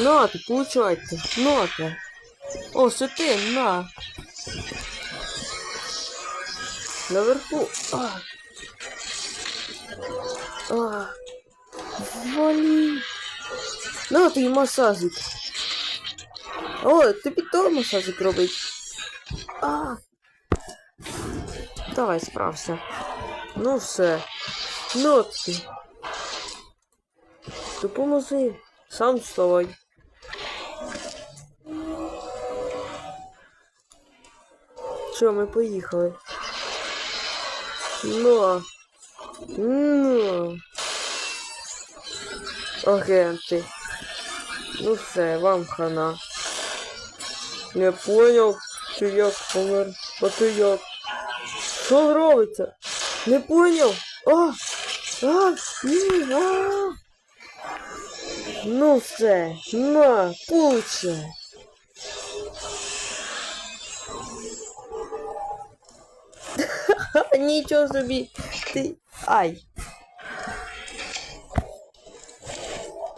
На, ти, получайте. На ти. О, це ти, на. Наверху. А. А. Вали. На, ти масажик. О, тобі то масажик робить. А. Давай, справся. Ну все. Ну ти. Допоможи. Сам вставай. Що, ми поїхали? Ну. Ну. Агенти. Ну все, вам хана. Не поняв, чи як помер. А ти як? Що робиться? Не поняв? А! А! Ні, а! Ну все, на, получай. Нічого собі. Ти. Ай.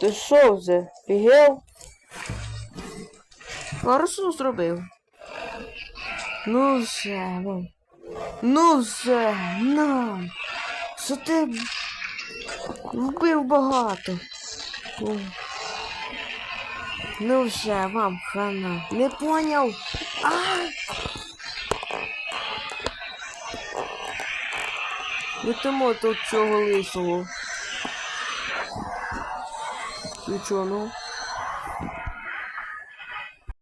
Ти що вже? Фігел? Хорошо зробив. Ну все, ну. Ну все, на. Що ти вбив багато. Ну. Ну все, вам хана. Не поняв. А! Не тут цього лисого. І чого, ну?